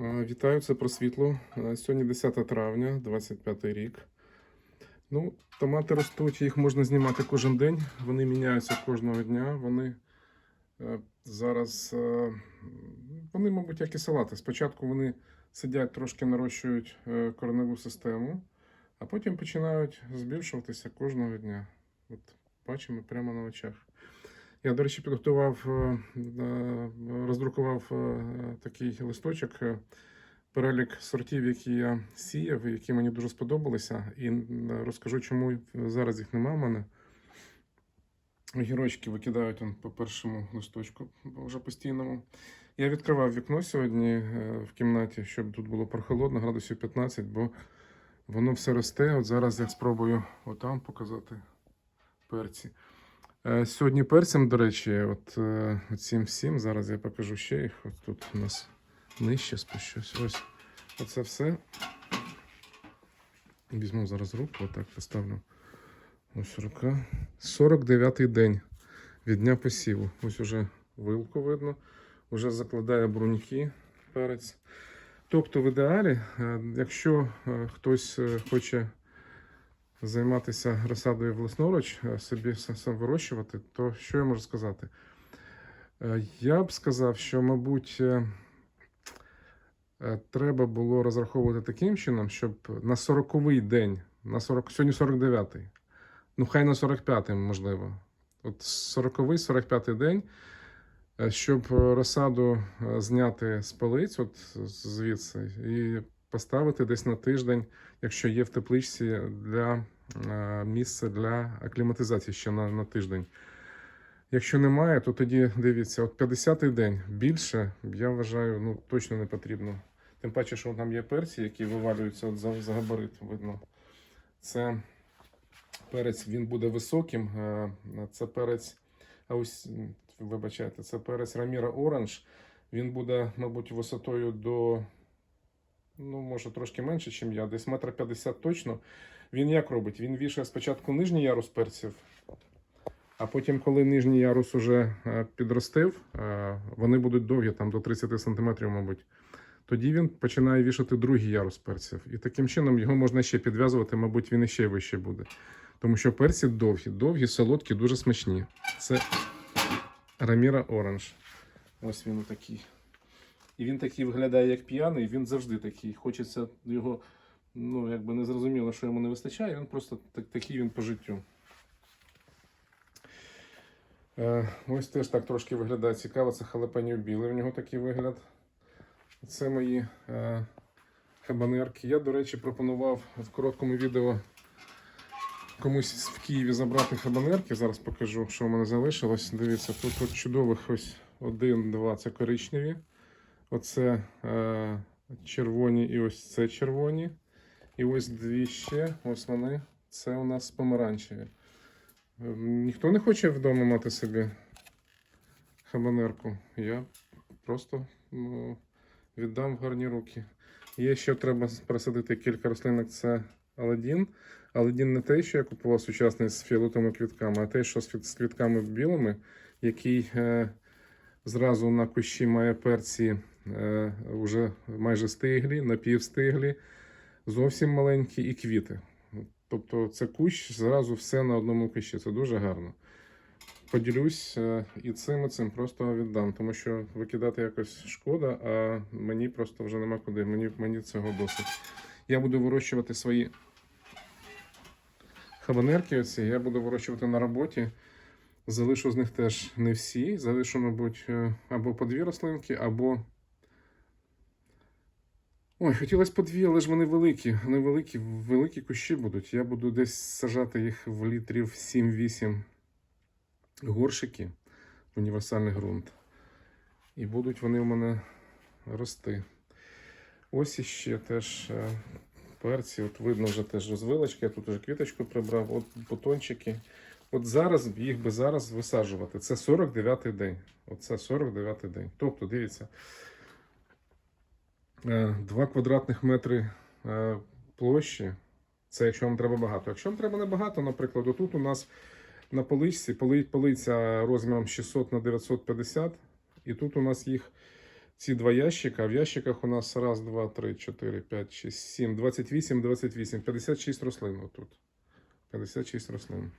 Вітаю, це про світло. Сьогодні 10 травня, 25 рік. Ну, томати ростуть, їх можна знімати кожен день. Вони міняються кожного дня. Вони е, зараз, е, вони, мабуть, як і салати. Спочатку вони сидять, трошки нарощують е, кореневу систему, а потім починають збільшуватися кожного дня. От бачимо прямо на очах. Я, до речі, підготував, е, е, роздрукував е, такий листочок, перелік сортів, які я сіяв, які мені дуже сподобалися. І розкажу, чому зараз їх нема в мене. Огірочки викидають он, по першому листочку вже постійному. Я відкривав вікно сьогодні в кімнаті, щоб тут було прохолодно, градусів 15, бо воно все росте. От зараз я спробую отам показати перці. Е, Сьогодні перцем, до речі, от е, цим всім, зараз я покажу ще їх. От тут у нас нижче спущусь. Ось оце все. Візьму зараз руку, отак поставлю. Ось рука. 49-й день від дня посіву. Ось уже вилку видно, вже закладає бруньки перець. Тобто, в ідеалі, е, якщо е, хтось е, хоче займатися розсадою власноруч, е, собі сам вирощувати, то що я можу сказати? Е, Я б сказав, що, мабуть, е, треба було розраховувати таким чином, щоб на 40-й день, на 40, сьогодні 49-й, ну хай на 45-й, можливо. От 40-й, 45-й день, щоб розсаду зняти з полиць, от звідси, і поставити десь на тиждень, якщо є в тепличці для е, місця для акліматизації ще на, на тиждень. Якщо немає, то тоді дивіться, от 50-й день більше, я вважаю, ну точно не потрібно. Тим паче, що там є перці, які вивалюються от за, за габарит, видно. Це перець, він буде високим. е, Це перець, ось, вибачайте, це перець Раміра Оранж. Він буде, мабуть, висотою до, ну, може, трошки менше, ніж я, десь метр п'ятдесят точно. Він як робить? Він вішає спочатку нижній ярус перців, а потім, коли нижній ярус уже е, підростив, е, вони будуть довгі, там до 30 см, мабуть. Тоді він починає вішати другий ярус перців. І таким чином його можна ще підв'язувати, мабуть, він іще вище буде. Тому що перці довгі, довгі, солодкі, дуже смачні. Це Раміра Оранж. Ось він такий. І він такий виглядає як п'яний, він завжди такий. Хочеться його, ну, якби не зрозуміло, що йому не вистачає, він просто так, такий він по життю. Е, ось теж так трошки виглядає цікаво. Це халапеньо білий, в нього такий вигляд. Це мої е, хабанерки. Я, до речі, пропонував в короткому відео комусь в Києві забрати хабанерки. Зараз покажу, що в мене залишилось. Дивіться, тут от чудових ось один, два це коричневі. Оце е, червоні і ось це червоні. І ось дві ще. Ось вони. Це у нас помаранчеві. Е, Ніхто не хоче вдома мати собі хабанерку. Я просто ну, віддам в гарні руки. Є ще треба присадити кілька рослинок. Це Аладдін. Аладдін не той, що я купував сучасний з фіолетовими квітками, а той, що з квітками білими, який е, зразу на кущі має перці е, вже майже стиглі, напівстиглі, зовсім маленькі і квіти. Тобто це кущ зразу все на одному кущі. Це дуже гарно. Поділюсь е, і цим, і цим просто віддам, тому що викидати якось шкода, а мені просто вже нема куди. Мені, мені цього досить. Я буду вирощувати свої хабанерки. Оці, я буду вирощувати на роботі. Залишу з них теж не всі. Залишу, мабуть, е, або по дві рослинки, або. Ой, хотілося по дві, але ж вони великі. Вони великі, великі кущі будуть. Я буду десь сажати їх в літрів 7-8 горшики в універсальний ґрунт. І будуть вони у мене рости. Ось іще теж е, перці. От видно вже теж розвилочки. Я тут вже квіточку прибрав. От бутончики. От зараз їх би зараз висаджувати. Це 49-й день. Оце 49-й день. Тобто, дивіться, 2 квадратних метри е, площі. Це якщо вам треба багато. Якщо вам треба небагато, наприклад, отут у нас на поличці поли- полиця розміром 600 на 950, і тут у нас їх ці два ящика. В ящиках у нас раз, два, три, чотири, п'ять, шість, сім, 28, 28, 56 рослин отут. 56 рослин.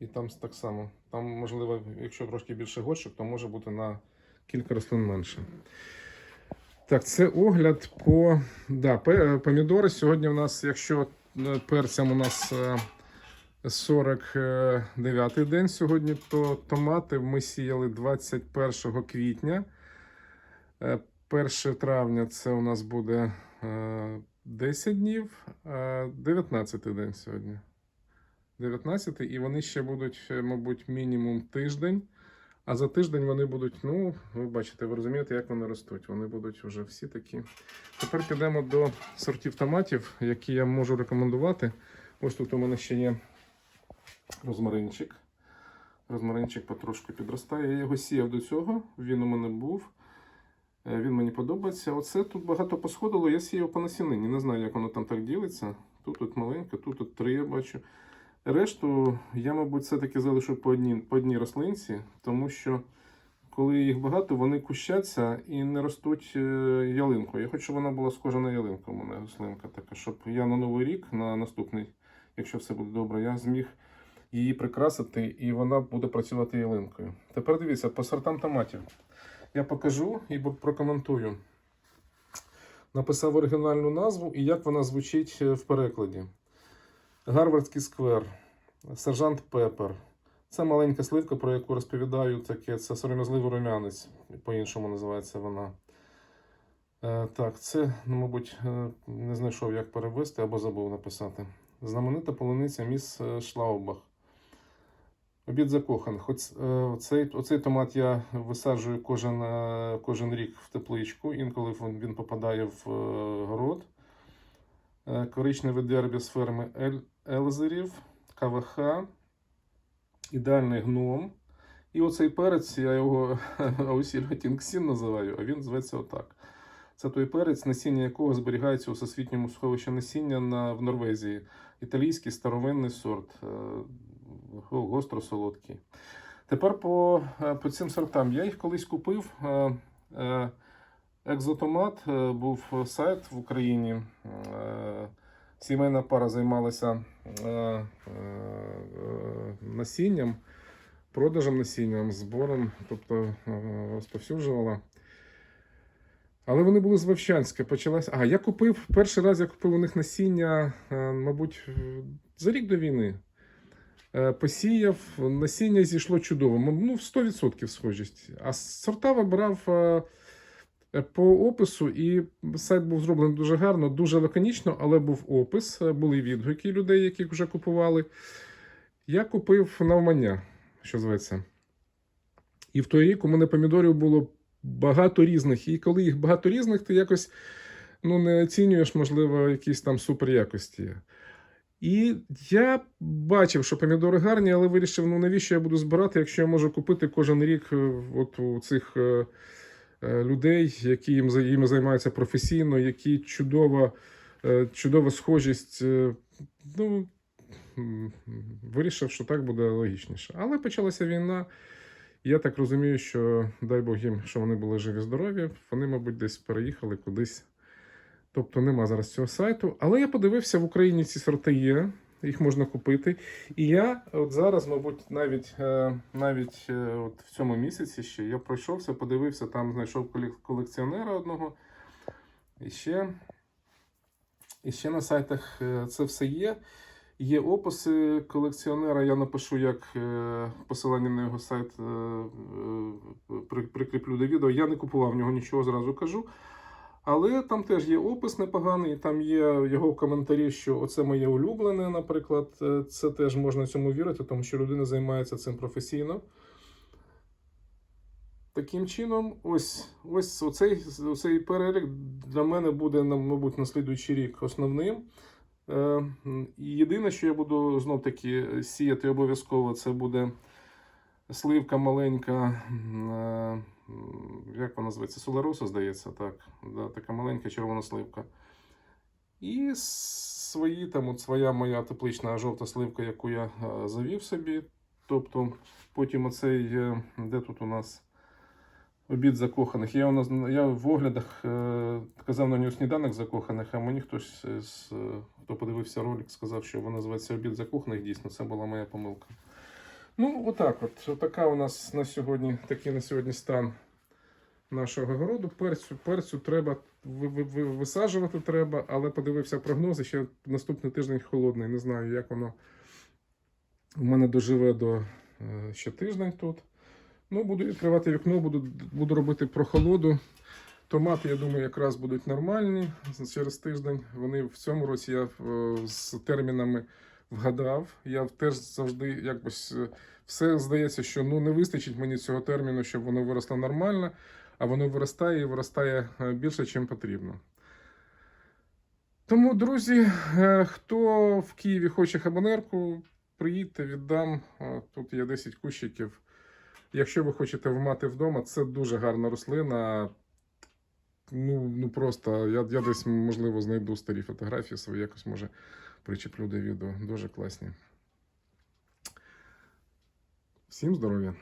І там так само. Там, можливо, якщо трошки більше горщик, то може бути на кілька рослин менше. Так, це огляд по да, помідори. Сьогодні у нас, якщо е, перцям у нас е, 49-й день сьогодні, то томати ми сіяли 21 квітня. Е, 1 травня це у нас буде е, 10 днів, а 19 день сьогодні. 19 і вони ще будуть, е, мабуть, мінімум тиждень. А за тиждень вони будуть, ну, ви бачите, ви розумієте, як вони ростуть. Вони будуть вже всі такі. Тепер підемо до сортів томатів, які я можу рекомендувати. Ось тут у мене ще є розмаринчик. Розмаринчик потрошки підростає. Я його сіяв до цього, він у мене був. Е, Він мені подобається. Оце тут багато посходило, я сіяв по насінині. Не знаю, як воно там так ділиться. Тут от маленьке, тут от три я бачу. Решту я, мабуть, все-таки залишу по одній, по одній рослинці, тому що коли їх багато, вони кущаться і не ростуть е, ялинкою. Я хочу, щоб вона була схожа на ялинку. У мене рослинка така, щоб я на новий рік, на наступний, якщо все буде добре, я зміг її прикрасити і вона буде працювати ялинкою. Тепер дивіться, по сортам томатів. Я покажу і прокоментую. Написав оригінальну назву і як вона звучить е, в перекладі. Гарвардський сквер, сержант Пепер. Це маленька сливка, про яку розповідаю, таке це сором'язливий рум'янець, по-іншому називається вона. Е, так, це, ну, мабуть, е, не знайшов, як перевести або забув написати. Знаменита полуниця міс е, Шлаубах. Обід закохан. Хоч оцей, оцей томат я висаджую кожен, кожен рік в тепличку, інколи він, попадає в город. Коричневий дербі з ферми Ель, Елзерів, КВХ, ідеальний гном. І оцей перець, я його Аусільо Тінксін називаю, а він зветься отак. Це той перець, насіння якого зберігається у всесвітньому сховищі насіння на, в Норвезії. Італійський старовинний сорт, е, гостро-солодкий. Тепер по, е, по цим сортам. Я їх колись купив. е, Екзотомат був сайт в Україні. Сімейна пара займалася е, е, насінням, продажем насінням, збором, тобто е, розповсюджувала. Але вони були з Вовчанська. Почалась. А, я купив перший раз я купив у них насіння, мабуть, за рік до війни. Посіяв, насіння зійшло чудово. Ну, в 100% схожість. А сорта вибрав по опису, і сайт був зроблений дуже гарно, дуже лаконічно, але був опис, е, були відгуки людей, які вже купували. Я купив навмання, що зветься. І в той рік у мене помідорів було багато різних. І коли їх багато різних, ти якось ну, не оцінюєш, можливо, якісь там супер якості. І я бачив, що помідори гарні, але вирішив, ну навіщо я буду збирати, якщо я можу купити кожен рік е, от у цих е, е, людей, які їм, їм займаються професійно, які чудова, е, чудова схожість. е, Ну, вирішив, що так буде логічніше. Але почалася війна. Я так розумію, що дай Бог їм, що вони були живі, здорові. Вони, мабуть, десь переїхали кудись. Тобто нема зараз цього сайту. Але я подивився, в Україні ці сорти є, їх можна купити. І я от зараз, мабуть, навіть, е, навіть е, от в цьому місяці ще я пройшовся, подивився, там знайшов колекціонера одного. І ще, і ще на сайтах е, це все є. Є описи колекціонера. Я напишу як посилання на його сайт при- прикріплю до відео. Я не купував в нього нічого, зразу кажу. Але там теж є опис непоганий, там є його коментарі, що оце моє улюблене, наприклад. Е, Це теж можна цьому вірити, тому що людина займається цим професійно. Таким чином, ось ось оцей, оцей перелік для мене буде, мабуть, на слідуючий рік основним. Е, Єдине, що я буду знов таки сіяти обов'язково, це буде сливка маленька. е, Як вона називається? Солароса, здається, так. Да, така маленька червона сливка. І свої там, от своя моя теплична жовта сливка, яку я е, завів собі. Тобто, потім оцей, е, де тут у нас Обід закоханих. Я, у нас, я в оглядах казав на нього сніданок закоханих, а мені хтось з, хто подивився ролик, сказав, що воно називається обід закоханих. Дійсно, це була моя помилка. Ну, отак от. Отака у нас на сьогодні, такий на сьогодні стан нашого городу. Перцю, перцю треба ви- ви- ви- висаджувати треба, але подивився прогнози, ще наступний тиждень холодний. Не знаю, як воно у мене доживе до е, ще тиждень тут. Ну, буду відкривати вікно, буду, буду робити прохолоду. Томати, я думаю, якраз будуть нормальні через тиждень. Вони в цьому році я е, з термінами вгадав. Я теж завжди якось е, все здається, що ну не вистачить мені цього терміну, щоб воно виросло нормально, а воно виростає і виростає е, більше, чим потрібно. Тому, друзі, е, хто в Києві хоче хабанерку, приїдьте, віддам. Тут є 10 кущиків. Якщо ви хочете мати вдома, це дуже гарна рослина. Ну, ну просто я, я десь, можливо, знайду старі фотографії свої, якось може причеплю до відео. Дуже класні. Всім здоров'я!